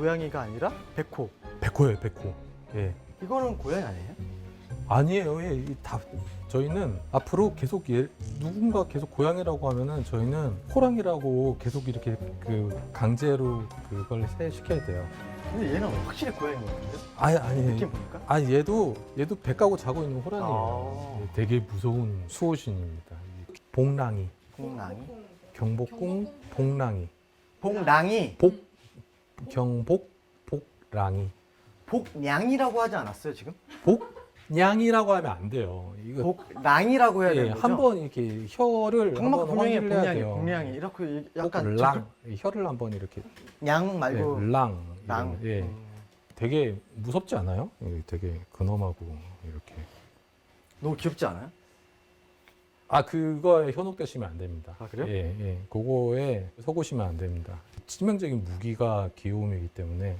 고양이가 아니라 백호. 백호예요, 백호. 예. 이거는 고양이 아니에요? 아니에요. 예, 이다 저희는 앞으로 계속 얘, 누군가 계속 고양이라고 하면은 저희는 호랑이라고 계속 이렇게 그 강제로 그걸 시켜야 돼요. 근데 얘는 확실히 고양인 것 같은데? 아니 아니 느낌 보니까? 아 얘도 얘도 배 까고 자고 있는 호랑이에요. 아. 예, 되게 무서운 수호신입니다. 복랑이, 봉랑이? 경복궁 복랑이, 봉랑이? 복 경복 복랑이, 복냥이라고 하지 않았어요 지금? 복냥이라고 하면 안 돼요. 이거 복랑이라고 해야 예, 되는 거죠? 한 번 이렇게 혀를 한번 분명히 확인을 해야 돼요. 복냥이 이렇게 약간 랑 혀를 한 번 이렇게 양 말고 예, 랑 랑. 이런, 예 음. 되게 무섭지 않아요? 예, 되게 근엄하고 이렇게 너무 귀엽지 않아요? 아 그거에 현혹되시면 안 됩니다. 아, 그래요? 예, 예. 그거에 속으시면 안 됩니다. 치명적인 무기가 귀여움이기 때문에